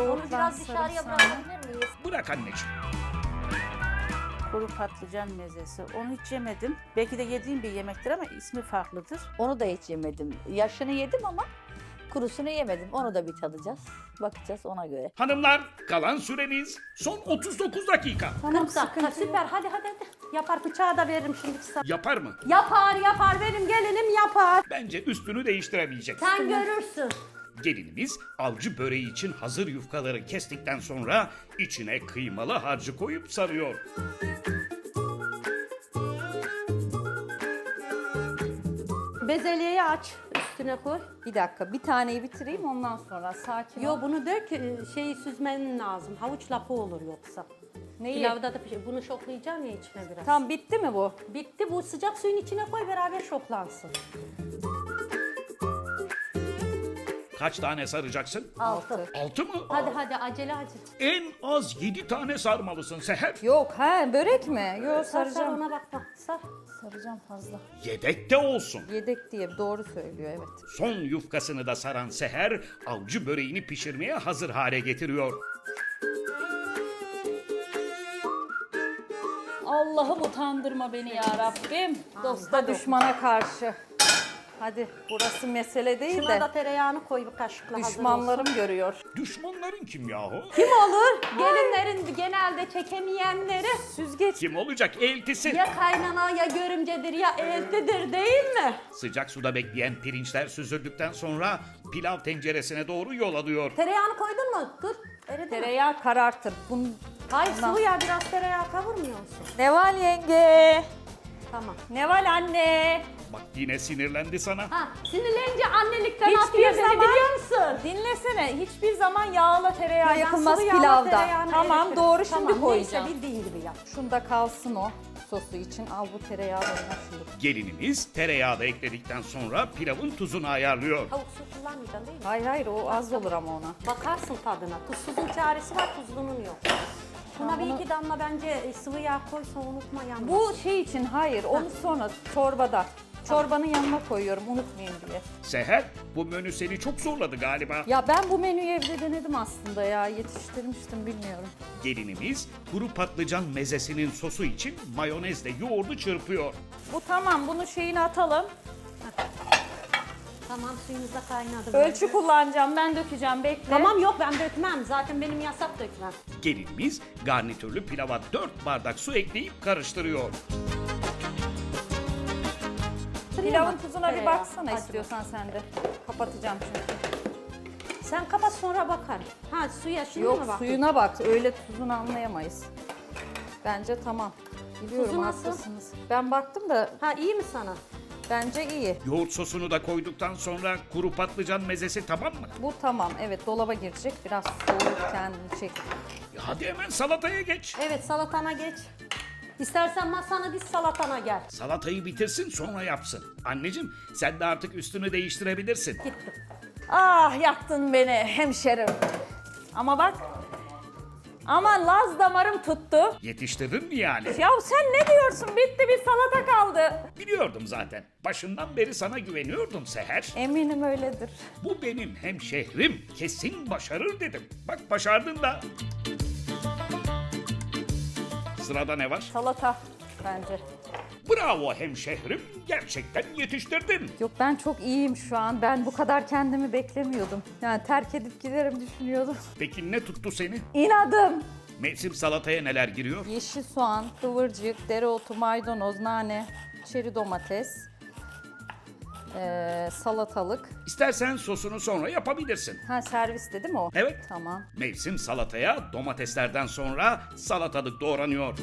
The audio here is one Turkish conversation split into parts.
Onu biraz dışarıya sarımsağı. bırakabilir miyiz? Bırak anneciğim. Kuru patlıcan mezesi. Onu hiç yemedim. Belki de yediğim bir yemektir ama ismi farklıdır. Onu da hiç yemedim. Yaşını yedim ama kurusunu yemedim. Onu da bir tadacağız. Bakacağız ona göre. Hanımlar kalan süreniz son 39 dakika. Tamam dakika süper hadi hadi hadi. Yapar bıçağı da veririm şimdi sana. Yapar mı? Yapar yapar benim gelinim yapar. Bence üstünü değiştiremeyecek. Sen görürsün. Gelinimiz avcı böreği için hazır yufkaları kestikten sonra içine kıymalı harcı koyup sarıyor. Bezelyeyi aç üstüne koy. Bir dakika bir taneyi bitireyim ondan sonra sakin Yo ol. bunu dök e, şeyi süzmenin lazım. Havuç lapı olur yoksa. Neyi? Pilavda da pişir. Bunu şoklayacağım ya içine biraz. Tam bitti mi bu? Bitti bu sıcak suyun içine koy beraber şoklansın. Kaç tane saracaksın? Altı. Altı mı? Hadi hadi acele acele. En az 7 tane sarmalısın Seher. Yok ha börek mi? Yok Sar sar saracağım. ona bakma. Sar. Saracağım fazla. Yedek de olsun. Yedek diye doğru söylüyor evet. Son yufkasını da saran Seher avcı böreğini pişirmeye hazır hale getiriyor. Allah'ım utandırma beni ya Rabbim. Dosta düşmana karşı. Hadi burası mesele değil Şuna de da tereyağını koy bir kaşıkla hazır olsun. düşmanlarım görüyor. Düşmanların kim yahu? Kim olur? Gelinlerin genelde çekemeyenleri Süzgeç. Kim olacak? Eltisi. ya kaynana ya görümcedir ya eltidir değil mi? Sıcak suda bekleyen pirinçler süzüldükten sonra pilav tenceresine doğru yol alıyor. Tereyağını koydun mu? Dur. Eridi mi? Tereyağı karartır. Bunun... Hayır sıvı ya biraz tereyağı kavurmuyor musun? Neval yenge. Tamam. Neval anne. Bak yine sinirlendi sana. Ha, sinirlenince annelikten Hiçbir zaman- biliyor musun? Dinlesene hiçbir zaman yağla tereyağı Ben yakılmaz sıvı yağla pilavda. tereyağını Tamam eritirim. doğru şimdi Tamam, koyacağım. Neyse bildiğin gibi yap. Şunda kalsın o sosu için. Al bu tereyağı şimdi. Gelinimiz tereyağı da ekledikten sonra pilavın tuzunu ayarlıyor. Tavuk su kullanmayacaksın değil mi? Hayır hayır o az olur ama ona. Bakarsın tadına. Tuzsuzun çaresi var, tuzlunun yok. Buna Tamam, bir iki damla bence e, sıvı yağ koysa unutma yanmaz. Bu şey için hayır onu sonra çorbada. Çorbanın yanına koyuyorum unutmayayım diye. Seher bu menü seni çok zorladı galiba. Ya ben bu menüyü evde denedim aslında ya. Yetiştirmiştim bilmiyorum. Gelinimiz kuru patlıcan mezesinin sosu için mayonezle yoğurdu çırpıyor. Bu tamam bunu şeyine atalım. Tamam suyumuz da kaynadı. Ölçü kullanacağım ben dökeceğim bekle. Tamam yok ben dökmem. Zaten benim yasak dökmem. Gelinimiz garnitürlü pilava 4 bardak su ekleyip karıştırıyor. Pilavın tuzuna bir Tereyağı. baksana Hadi istiyorsan sen de. Kapatacağım çünkü. Sen kapat sonra bakar. Ha suya şimdi mi Yok bak? suyuna bak öyle tuzunu anlayamayız. Bence tamam. Biliyorum Tuzu nasıl? haklısınız. Ben baktım da Ha iyi mi sana? Bence iyi. Yoğurt sosunu da koyduktan sonra kuru patlıcan mezesi tamam mı? Bu tamam evet dolaba girecek biraz soğuk kendini çek. Hadi hemen salataya geç. Evet salatana geç. İstersen masana diz salatana gel. Salatayı bitirsin sonra yapsın. Anneciğim sen de artık üstünü değiştirebilirsin. Gittim. Ah yaktın beni hemşerim. Ama bak. Aman Laz damarım tuttu. Yetiştirdin mi yani? Ya sen ne diyorsun? Bitti bir salata kaldı. Biliyordum zaten. Başından beri sana güveniyordum Seher. Eminim öyledir. Bu benim hemşehrim. Kesin başarır dedim. Bak başardın da. Sırada ne var? Salata bence. Bravo hemşehrim. Gerçekten yetiştirdin. Yok ben çok iyiyim şu an. Ben bu kadar kendimi beklemiyordum. Yani terk edip giderim düşünüyordum. Peki ne tuttu seni? İnadım. Mevsim salataya neler giriyor? Yeşil soğan, kıvırcık, dereotu, maydanoz, nane, çeri domates, ee, salatalık. İstersen sosunu sonra yapabilirsin. Ha serviste değil mi o? Evet. Tamam. Mevsim salataya domateslerden sonra salatalık doğranıyor.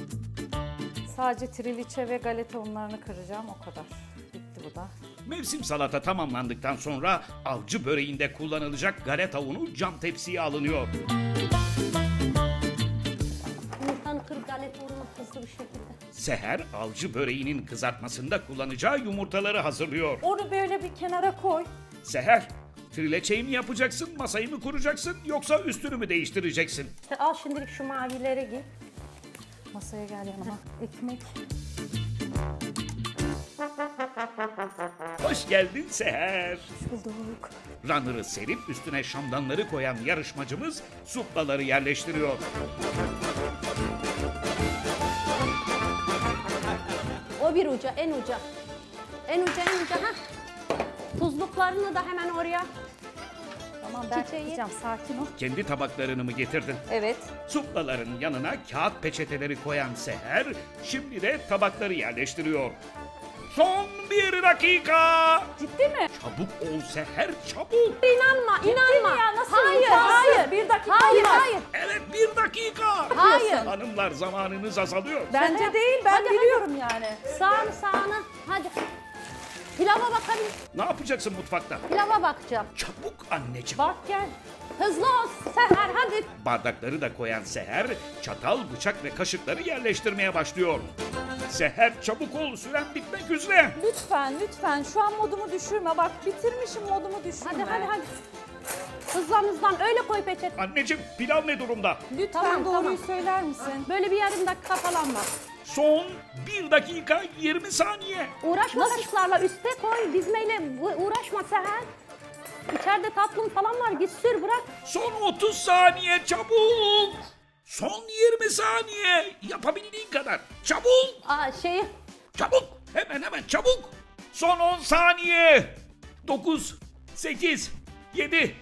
Sadece triliçe ve galeta unlarını kıracağım o kadar. Bitti bu da. Mevsim salata tamamlandıktan sonra avcı böreğinde kullanılacak galeta unu cam tepsiye alınıyor. Yumurtanı kır galeta ununu hızlı bir şekilde. Seher avcı böreğinin kızartmasında kullanacağı yumurtaları hazırlıyor. Onu böyle bir kenara koy. Seher, trileçeyi mi yapacaksın, masayı mı kuracaksın yoksa üstünü mü değiştireceksin? İşte al şimdilik şu mavileri giy. Masaya gel yanıma. Ekmek. Hoş geldin Seher. Bulduk. Runner'ı serip üstüne şamdanları koyan yarışmacımız suplaları yerleştiriyor. O bir uca, en uca. En uca, en uca. ha. Tuzluklarını da hemen oraya. Tamam ben Çiçeği. yapacağım sakin ol. Kendi tabaklarını mı getirdin? Evet. Suplaların yanına kağıt peçeteleri koyan Seher şimdi de tabakları yerleştiriyor. Son bir dakika. Ciddi mi? Çabuk ol Seher çabuk. İnanma, inanma. ya? Nasıl hayır, imkansız? hayır. Bir dakika Hayır, olmaz. hayır. Evet bir dakika. Hayır. Hanımlar zamanınız azalıyor. Bence değil ben Hadi, hadi. biliyorum yani. Sağını, sağını. Hadi. Pilava bakabilir. Ne yapacaksın mutfakta? Pilava bakacağım. Çabuk anneciğim. Bak gel. Hızlı ol Seher, hadi. Bardakları da koyan Seher çatal, bıçak ve kaşıkları yerleştirmeye başlıyor. Seher çabuk ol süren bitmek üzere. Lütfen lütfen şu an modumu düşürme. Bak bitirmişim modumu düşürme. Hadi, hadi, hadi. Hızlan hızlan, öyle koy peçete. Anneciğim pilav ne durumda? Lütfen Tamam, doğruyu tamam. söyler misin? Böyle bir yarım dakika falan var. Son 1 dakika 20 saniye. Uğraşma kaşıklarla üste koy, dizmeyle uğraşma Seher. İçeride tatlım falan var, git sür bırak. Son 30 saniye çabuk. Son 20 saniye. Yapabildiğin kadar. Çabuk. Aa, şeyi, Çabuk. Hemen hemen çabuk. Son 10 saniye. 9, 8, 7,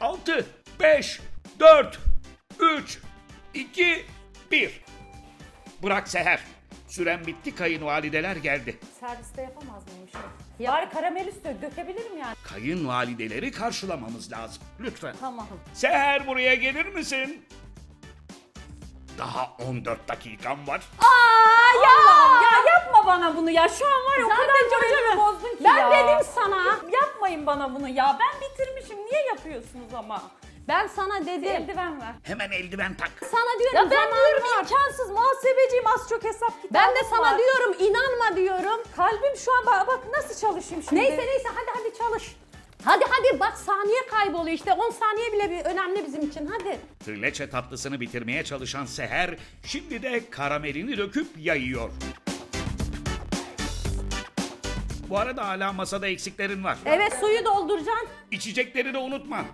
6, 5, 4, 3, 2, 1. Bırak Seher. Süren bitti kayınvalideler geldi. Serviste yapamaz mıyım şey? Bari karamel üstü dökebilirim yani. Kayınvalideleri karşılamamız lazım. Lütfen. Tamam. Seher buraya gelir misin? Daha 14 dakikam var. Aa ya! Ya yapma bana bunu ya. Şu an var ya o kadar moralimi bozdun ki ben ya. dedim sana. Yapmayın bana bunu ya. Ben bitirmişim. Niye yapıyorsunuz ama? Ben sana dedim. Eldiven ver. Hemen eldiven tak. Sana diyorum Ya ben zaman diyorum var. imkansız. Muhasebeciyim az çok hesap kitabım Ben de sana var. diyorum inanma diyorum. Kalbim şu an bak, bak nasıl çalışayım şimdi. Neyse neyse hadi hadi çalış. Hadi hadi bak saniye kayboluyor işte 10 saniye bile bir önemli bizim için hadi. Trileçe tatlısını bitirmeye çalışan Seher şimdi de karamelini döküp yayıyor. Bu arada hala masada eksiklerin var. Evet suyu dolduracaksın. İçecekleri de unutma.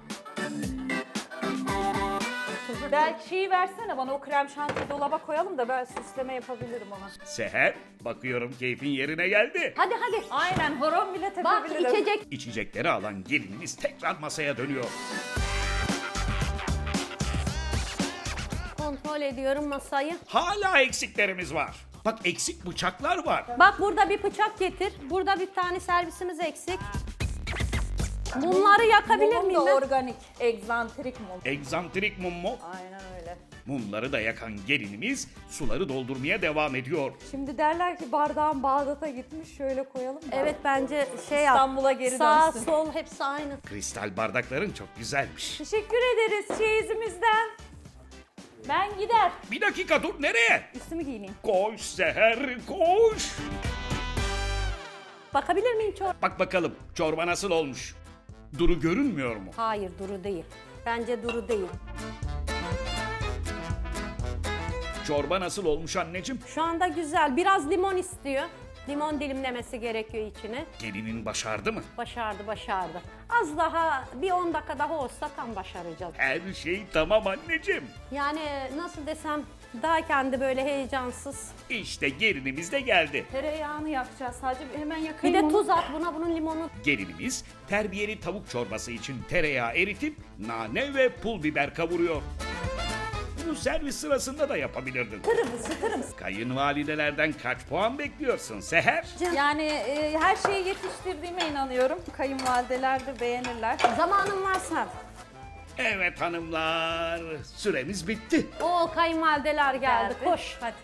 Belki şeyi versene bana o krem şantiyi dolaba koyalım da ben süsleme yapabilirim ona. Seher, bakıyorum keyfin yerine geldi. Hadi hadi. Aynen horon bile Bak tepebilirim. içecek. İçecekleri alan gelinimiz tekrar masaya dönüyor. Kontrol ediyorum masayı. Hala eksiklerimiz var. Bak eksik bıçaklar var. Bak burada bir bıçak getir. Burada bir tane servisimiz eksik. Bunları yakabilir Mumum miyim da ben? organik, egzantrik mum. Egzantrik mum mu? Aynen öyle. Mumları da yakan gelinimiz suları doldurmaya devam ediyor. Şimdi derler ki bardağın Bağdat'a gitmiş şöyle koyalım da. Evet bence şey yap. İstanbul'a geri Sağ dönsün. sol hepsi aynı. Kristal bardakların çok güzelmiş. Teşekkür ederiz çeyizimizden. Ben gider. Bir dakika dur nereye? Üstümü giyineyim. Koş Seher koş. Bakabilir miyim çor? Bak bakalım çorba nasıl olmuş? Duru görünmüyor mu? Hayır Duru değil. Bence Duru değil. Çorba nasıl olmuş anneciğim? Şu anda güzel. Biraz limon istiyor. Limon dilimlemesi gerekiyor içine. Gelinin başardı mı? Başardı, başardı. Az daha, bir 10 dakika daha olsa tam başaracağız. Her şey tamam anneciğim. Yani nasıl desem, daha kendi böyle heyecansız. İşte gelinimiz de geldi. Tereyağını yakacağız. Sadece hemen Bir yakayım de onu. tuz at buna, bunun limonu. Gelinimiz terbiyeli tavuk çorbası için tereyağı eritip nane ve pul biber kavuruyor. Bunu servis sırasında da yapabilirdin. Isıtırım, ısıtırım. Kayınvalidelerden kaç puan bekliyorsun Seher? Yani e, her şeyi yetiştirdiğime inanıyorum. Kayınvalideler de beğenirler. Zamanın varsa. Evet hanımlar, süremiz bitti. O kayınvalideler geldi. Geldi. Koş. Hadi.